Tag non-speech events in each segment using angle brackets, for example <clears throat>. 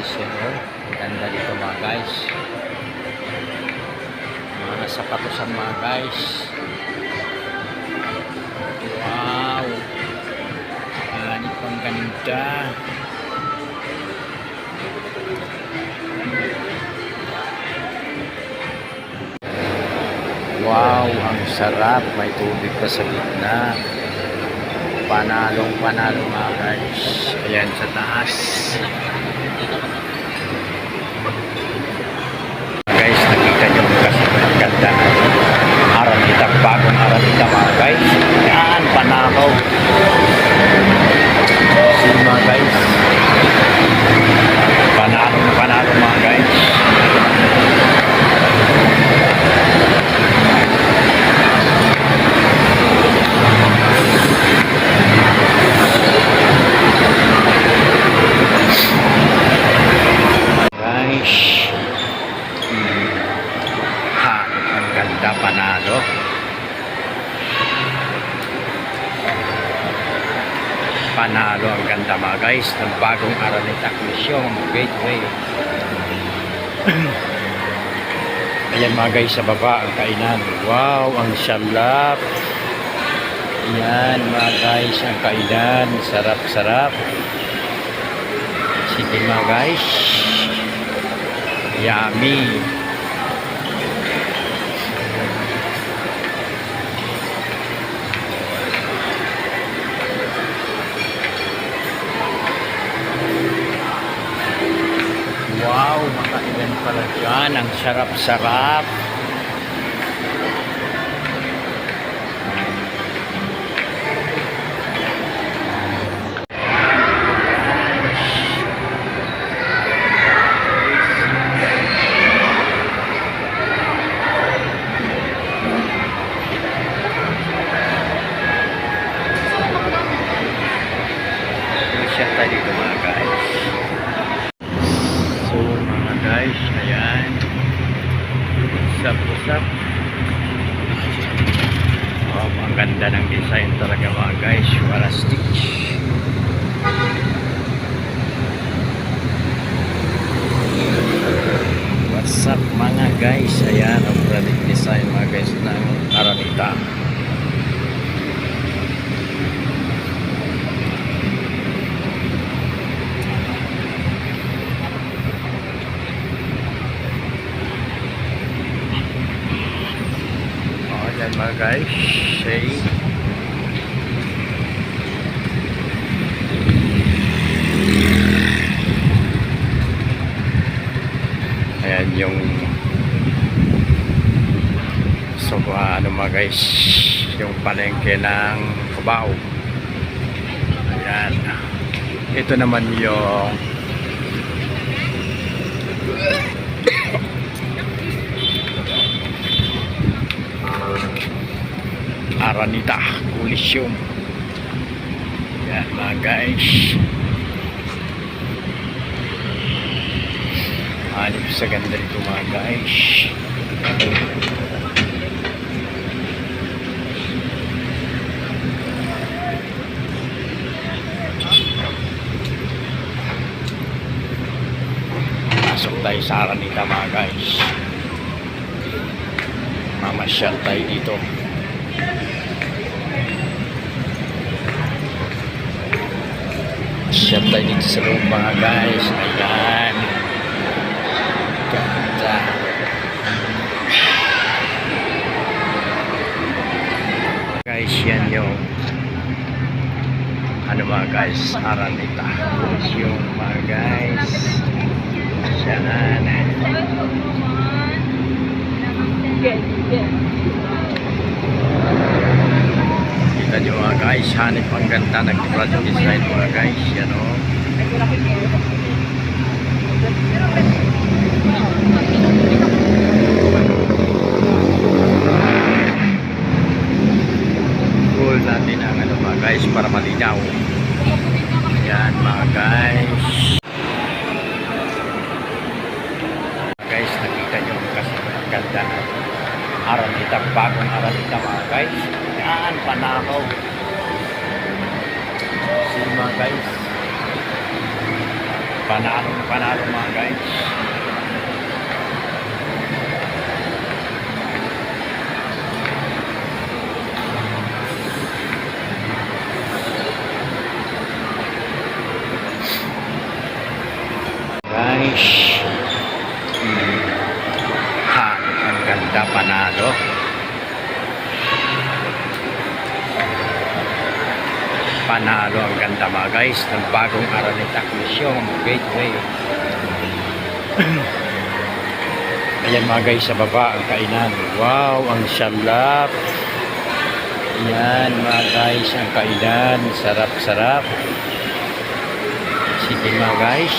guys. Yan o. Ganda dito mga guys. Mga sapatosan mga guys. Wow. Ani pang ganda. Wow, ang sarap. May tubig pa sa gitna. Panalong panalo mga guys. Ayan sa taas. Guys, nakita nyo kasi ang ganda. Aranita, bagong aranita mga guys. Yan, panakaw. See mga guys. Panalong panalo mga guys. Guys. Hmm. Ha, ang ganda panalo. Panalo ang ganda mga guys ng bagong Araneta Mission Gateway. <clears throat> Ayan mga guys sa baba ang kainan. Wow, ang salap. Ayan mga guys ang kainan. Sarap-sarap. Sige mga guys. Yummy. Dyan. Ang sarap-sarap. Mga guys. Say. Ayan yung so uh, ano mga guys yung palengke ng Cubao ayan ito naman yung Aranita Coliseum yan mga guys. Hanip sa ganda nito mga guys. Pasok tayo sa Aranita mga guys. Mamasyal tayo dito Shot tayo dito sa loob mga guys. Ayan. Ganda. Guys, yan yung ano mga guys, Aranita. Yung mga guys. Yan. Kita nyo mga guys, hanip ang ganda ng project design mga guys. Yan o. Cool natin ang ano mga guys para malinaw. Yan mga guys. Guys, nakita nyo ang ganda ng Aranita, bagong Aranita mga guys. Yan, panakaw. See mga guys. Panalo na panalo mga guys. Hmm. Ha, ang ganda panalo. Mga guys ng bagong Araneta Mission Gateway. <clears throat> Ayan mga guys sa baba ang kainan. Wow, ang sarap. Yan mga guys ang kainan. Sarap-sarap. Sige mga guys.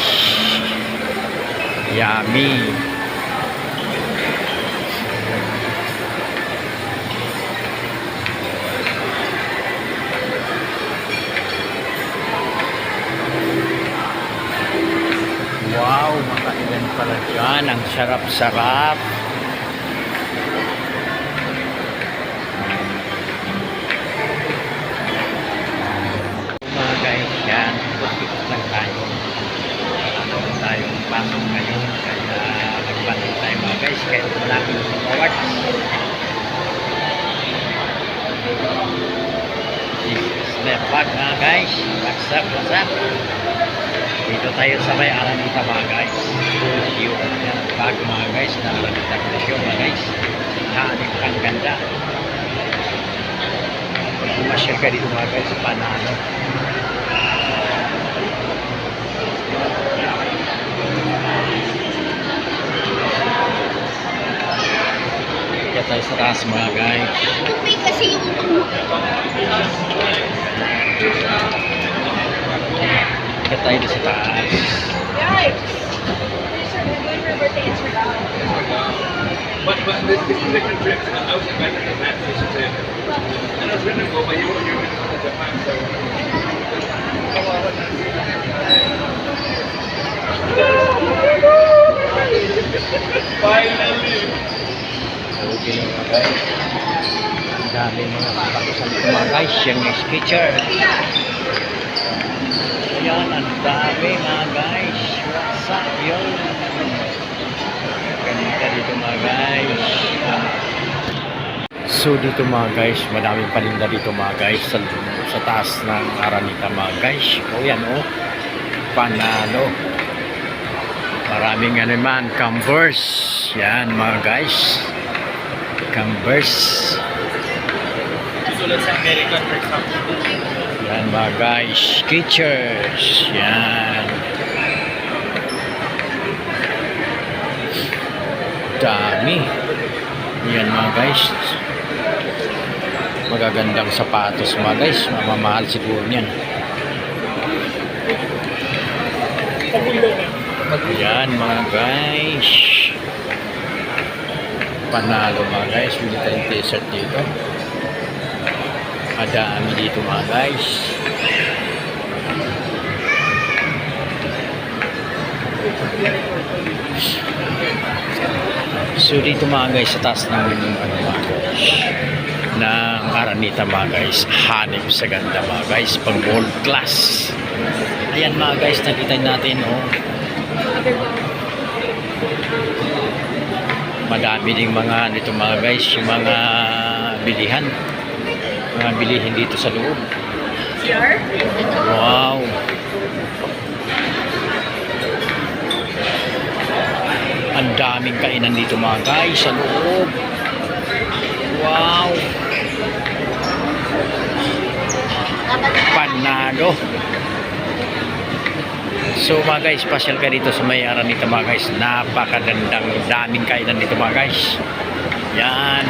Yummy. Makailan pala dyan. Ang sarap-sarap. Dito tayo sa may Aranita mga guys. Yung yan, bago mga guys na Aranita Crucio mga guys. Haanip ang ganda. Pag bumasyal ka dito mga guys, panalo. Kaya tayo sa taas mga guys. May kasi yung Kaya tayo sa taas. guys. But, but this, this is different trips. I was expecting the Matt Fish to. And I was going to go, but you were you were in Japan, so. Finally! Okay lang mga guys. Ang dami mga katakusan dito mga guys. Yung sketcher. Ayan, dami mga guys. What's up yun? Ganito dito mga guys. So dito mga guys, madaming paninda dito mga guys sa, sa taas ng Aranita mga guys. O yan o, panalo. Maraming ano man, Converse. Yan mga guys. Converse. So let's say American, for. Yan mga guys. Skechers. Yan. Dami. Yan mga guys. Magagandang sapatos mga guys. Mamamahal siguro yan. Yan mga guys. Panalo mga guys. Bili tayong t-shirt dito. Madami dito mga guys. So dito mga guys sa taas ng ano mga guys ng Aranita mga guys hanip sa ganda mga guys pang world class. Ayan mga guys nakita natin oh. Madami ding mga nito mga guys yung mga bilihan mga bilihin dito sa loob wow ang daming kainan dito mga guys sa loob wow panalo So mga guys, pasyal ka dito sa may Aranita mga guys. Napakagandang daming kainan dito mga guys. Yan.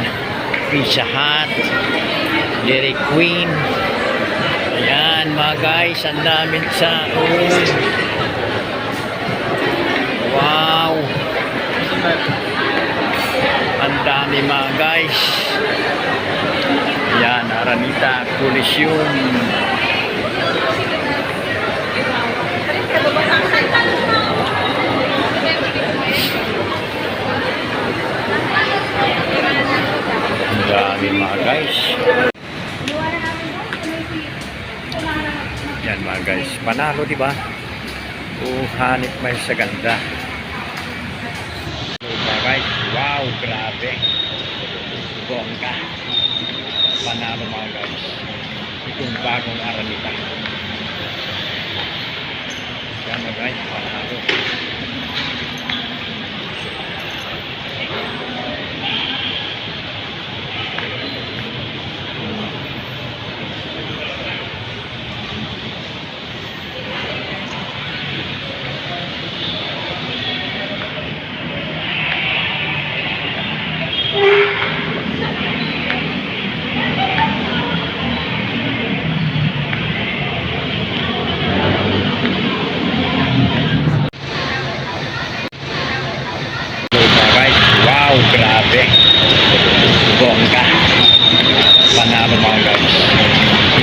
Pizza Hut. Dairy Queen. Ayan mga guys, ang daming sa. Wow. Ang dami mga guys. Yan, Aranita Coliseum. Ang dami mga guys. Mga guys. Panalo, di ba? Oh, hanip may sa ganda. Mga guys, wow, grabe. Bongga. Panalo mga guys. Itong bagong aranita. Yan mga guys, panalo.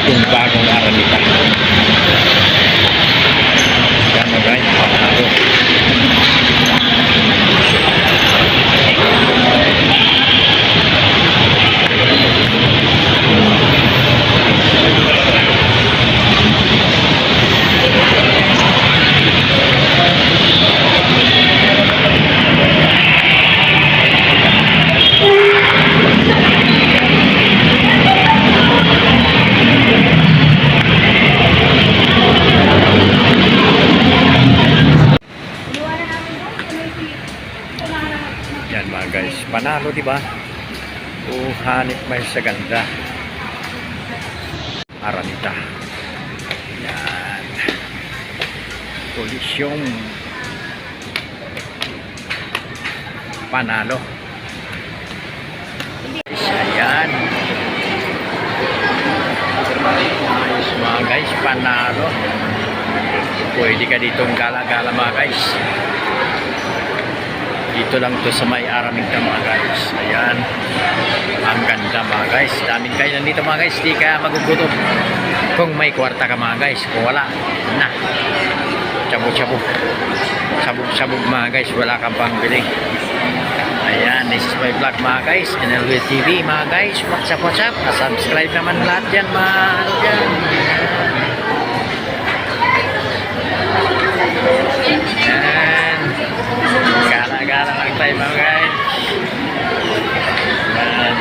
Itong bagong aranita. Panalo di ba? Oh, hanip may sa ganda. Aranita. Yan. Kolisyong panalo. Ayan. Ayos mga guys, panalo. Pwede ka ditong gala-gala mga guys. Dito lang to sa may Aramita mga guys. Ayan. Ang ganda mga guys. Daming kayo nandito mga guys. Di ka magugutom. Kung may kwarta ka mga guys. Kung wala, na. Sabog-sabog. Sabog-sabog mga guys. Wala kang pangbili. Ayan. This is my vlog mga guys. NLW TV mga guys. What's up, what's up? Subscribe naman lahat dyan mga ano. Ayan. Gala-gala lang tayo mga guys. Yan.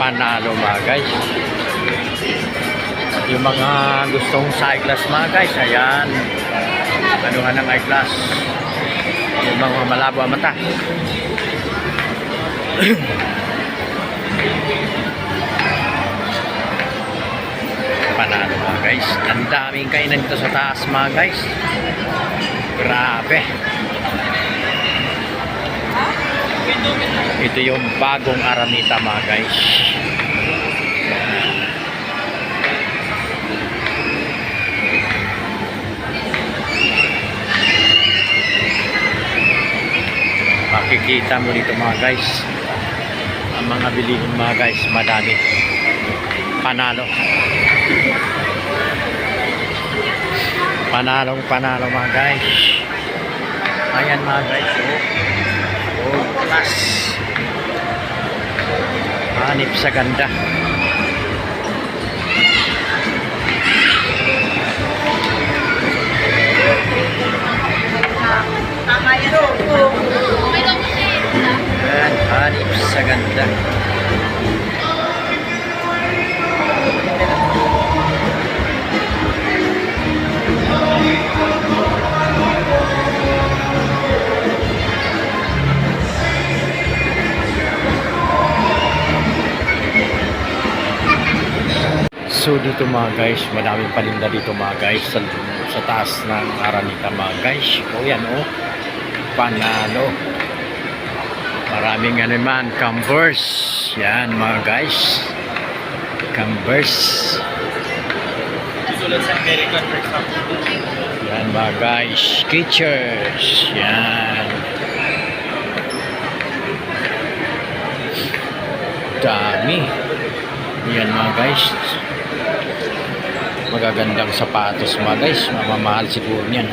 Panalo mga guys. Yung mga gustong sa class mga guys, ayan. Nga ng class? Yung mga malabo ang mata. Panalo mga guys. Ang daming kainan dito sa taas mga guys. Grabe. Ito yung bagong aramita mga guys. Makikita mo dito mga guys. Ang mga bilihin mga guys, madami. Panalo. Panalong panalo mga guys. Ayan mga guys. Oh, oh plus. Hanip sa ganda. Ayan, hanip sa ganda. Dito mga guys, madaming palinda dito mga guys sa, sa taas ng Aranita mga guys. O yan o, panalo. Maraming ano man, Converse. Yan mga guys. Converse. Yan mga guys, Skechers. Yan. Dami. Yan mga guys. Magagandang sapatos mga guys. Mamamahal siguro niyan.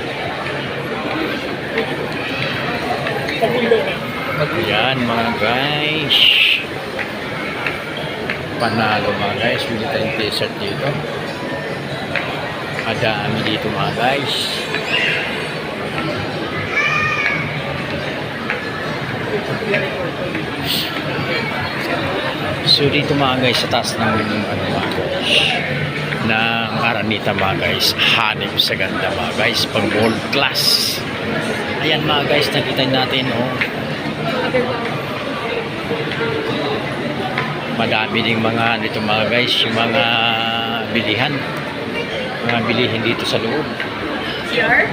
Yan mga guys. Panalo mga guys. Bili tayong t-shirt dito. Madami dito mga guys. So dito mga guys sa taas ng ano mga guys ng Aranita mga guys. Hanip sa ganda mga guys. Pang world class. Ayan mga guys nakita natin oh. Madami ding mga dito mga guys yung mga bilihan. Mga bilihin dito sa loob. Sure?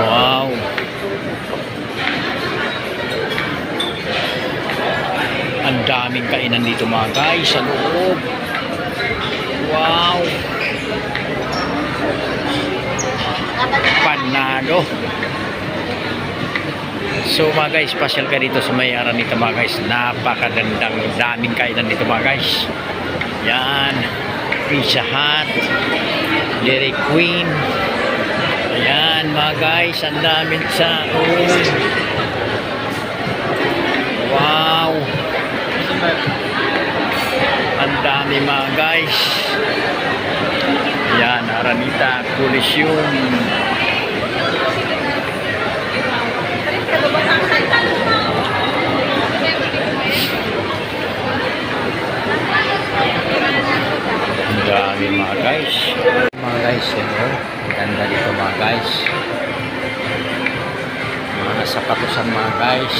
wow. Ang daming kainan dito mga guys sa loob wow. Panado. So mga guys pasyal ka dito sa may Aranita mga guys. Napakagandang daming kainan dito mga guys. Yan. Pizza Hut. Dairy Queen. Ayan mga guys. Ang daming sa wow Coliseum Ang dami mga guys. Mga guys, yun. Ang ganda dito mga guys. Mga sapatusan mga guys.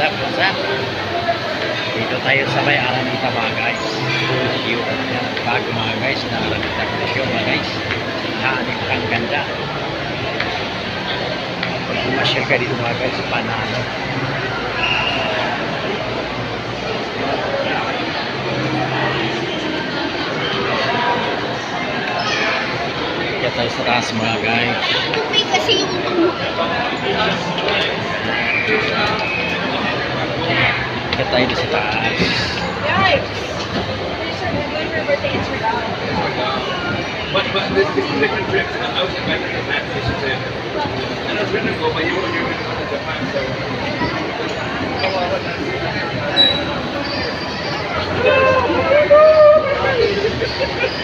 What's up? What's dito tayo sa may Aranita mga guys. Yung bag mga guys na Aranita Crucio mga guys. Hanip kang ganda. Pumasyal ka dito mga guys panalo. Kaya tayo sa taas mga guys Tupay kasi yung kaya tayo dito sa taas Guys! Pretty sure we're going for birthday in Surigao. But, but this, this is different trips. And I was going go, but you were, go to Japan, so.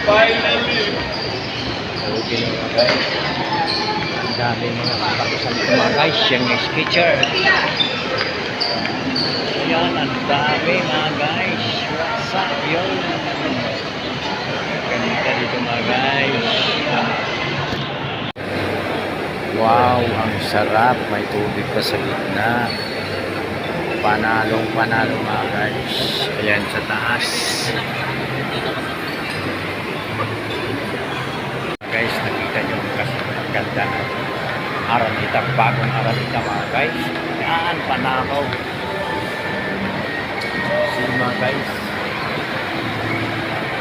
Finally! Okay guys. Ang mga kapatusan dito mga guys. Yung next picture. Ayan, ang dami mga guys. What's up yun? Ganito dito mga guys. Wow, ang sarap. May tubig pa sa gitna. Panalong panalo mga guys. Ayan sa taas. guys, nakita nyo kasi ang ganda na Aranita, bagong Aranita mga guys. Yan, panakaw. See mga guys.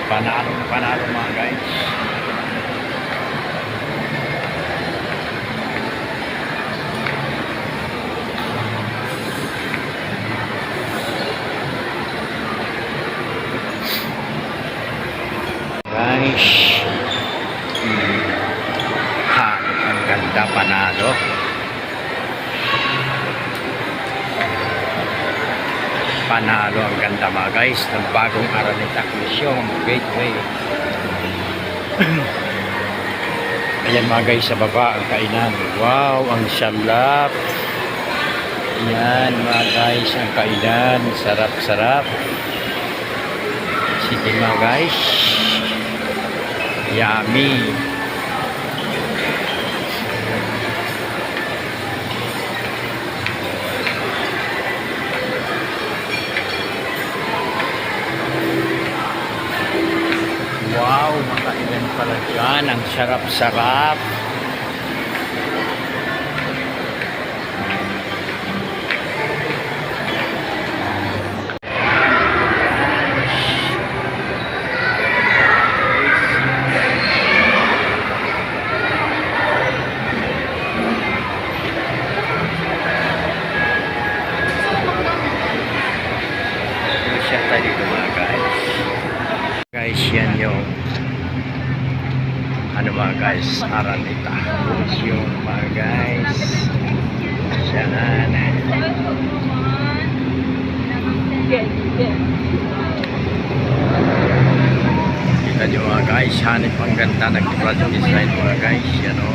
Panalo na panalo mga guys. Guys. Hmm. Ha, ang ganda panalo. Panalo ang ganda mga guys ng bagong Araneta Mission Gateway. <clears throat> Ayan mga guys sa baba ang kainan. Wow, ang salap. Ayan mga guys ang kainan. Sarap-sarap. Sige mga guys. Yummy. Wow, makailan pala dyan. Ang sarap-sarap. Guys, Aranita. Yung mga guys. Yan. Kita nyo mga guys, hanip ang ganda ng project design mga guys. Yan o.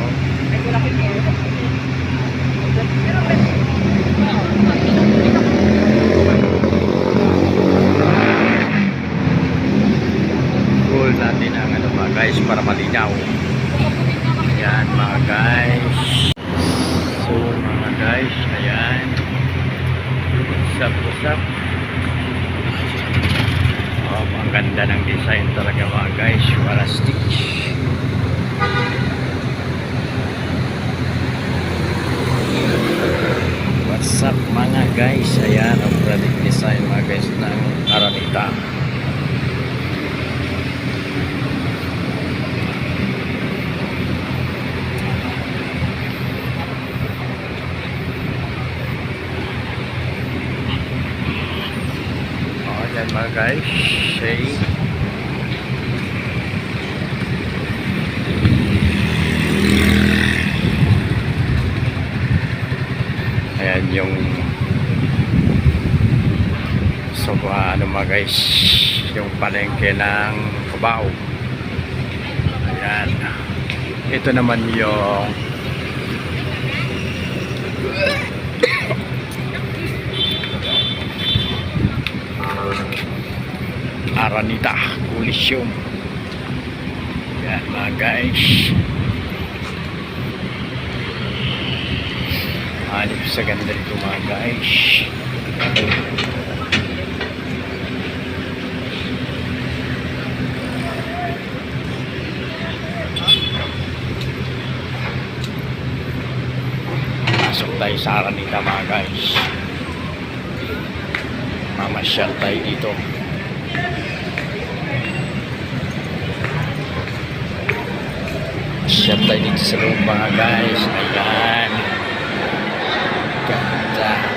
Cool natin ang ano mga guys para malinaw. Yan mga guys. So mga guys, ayan. Up? Oh, ang ganda ng design talaga mga guys. Wala stitch. What's up mga guys? Ayan ang product design mga guys ng Aranita. Guys. Say. Ayan yung so uh, ano mga guys yung palengke ng Cubao ayan ito naman yung Aranita Coliseum yan mga guys. Hanip sa ganda nito mga guys. Pasok tayo sa Aranita mga guys. Mamasyal tayo dito Shot tayo dito sa lupa guys. Ayan. Ganda.